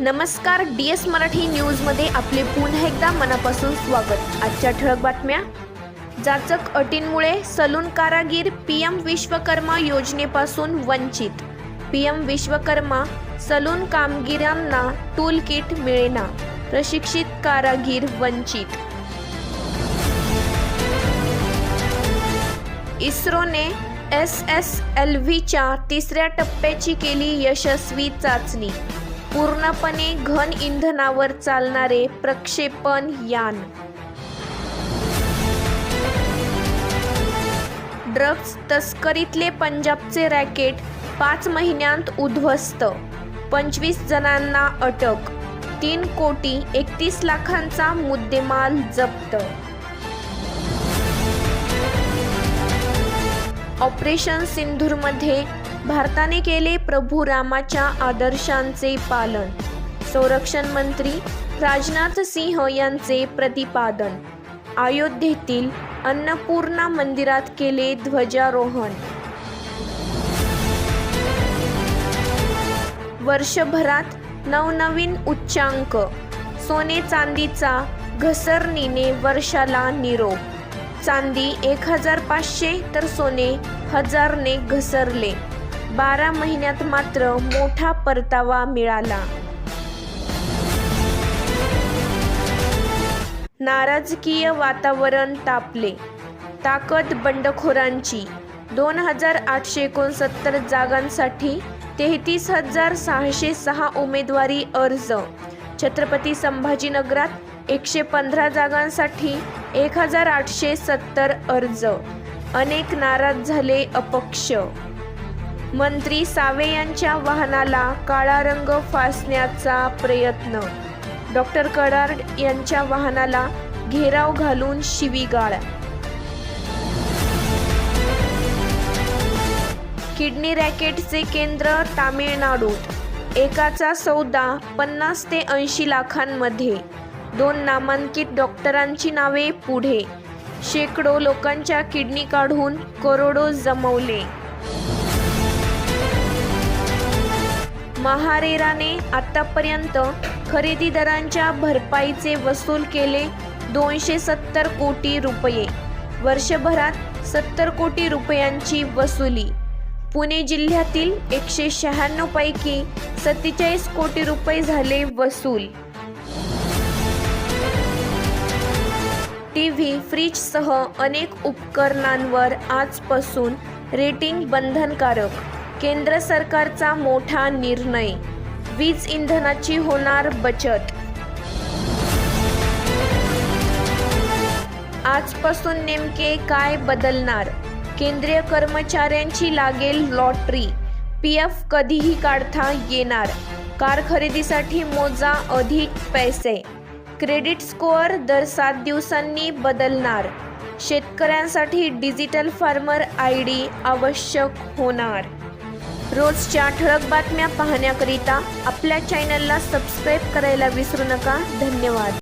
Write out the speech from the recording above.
नमस्कार D S Marathi न्यूजमध्ये आपले पुन्हा एकदा मनापासून स्वागत. आजच्या ठळक बातम्या. जाचक अटींमुळे सलून कारागीर पी एम विश्वकर्मा योजनेपासून वंचित. पी एम विश्वकर्मा सलून कामगिरांना टूल किट मिळेना. प्रशिक्षित कारागीर वंचित. इस्रोने एस एस एल व्हीच्या तिसऱ्या टप्प्याची केली यशस्वी चाचणी. पूर्णपणे घन इंधनावर चालणारे प्रक्षेपण यान. ड्रग्ज तस्करीतले पंजाबचे रॅकेट पाच महिन्यांत उद्ध्वस्त. पंचवीस जणांना अटक. तीन कोटी एकतीस लाखांचा मुद्देमाल जप्त. ऑपरेशन सिंधूरमध्ये भारताने केले प्रभू रामाच्या आदर्शांचे पालन. संरक्षण मंत्री राजनाथ सिंह यांचे प्रतिपादन. अयोध्येतील अन्नपूर्णा मंदिरात केले ध्वजारोहण. वर्षभरात नवनवीन उच्चांक. सोने चांदीचा घसरणीने वर्षाला निरोप. चांदी एक हजार पाचशे तर सोने हजारने घसरले. बारा महिन्यात मात्र मोठा परतावा मिळाला. नाराजकीय वातावरण तापले. ताकद बंडखोरांची दोन हजार आठशे एकोणसत्तर जागांसाठी तेहतीस हजार सहाशे सहा उमेदवारी अर्ज. छत्रपती संभाजीनगरात एकशे पंधरा जागांसाठी एक हजार आठशे सत्तर अर्ज. अनेक नाराज झाले अपक्ष. मंत्री सावे यांच्या वाहनाला काळा रंग फासण्याचा प्रयत्न. डॉक्टर कराड यांच्या वाहनाला घेराव घालून शिवीगाळ. किडनी रॅकेटचे केंद्र तामिळनाडूत एकाचा सौदा पन्नास ते ऐंशी लाखांमध्ये. दोन नामांकित डॉक्टरांची नावे पुढे. शेकडो लोकांच्या किडनी काढून करोडो जमवले. महारेराने आतापर्यंत खरेदीदारांच्या भरपाईचे वसूल केले दोनशे सत्तर कोटी रुपये. वर्षभरात सत्तर कोटी रुपयांची वसुली. पुणे जिल्ह्यातील एकशे शहाण्णव पैकी सत्तेचाळीस कोटी रुपये झाले वसूल. टी व्ही फ्रीजसह अनेक उपकरणांवर आजपासून रेटिंग बंधनकारक केंद्र सरकारचा मोठा निर्णय. वीज इंधनाची होणार बचत. आजपासून नेमके काय बदलणार? केंद्रीय कर्मचाऱ्यांची लागेल लॉटरी. पी एफ कधीही काढता येणार. कार खरेदीसाठी मोजा अधिक पैसे. क्रेडिट स्कोअर दर सात दिवसांनी बदलणार. शेतकऱ्यांसाठी डिजिटल फार्मर आय डी आवश्यक होणार. रोजच्या ठळक बातम्या पाहण्याकरिता आपल्या चॅनलला सबस्क्राईब करायला विसरू नका. धन्यवाद.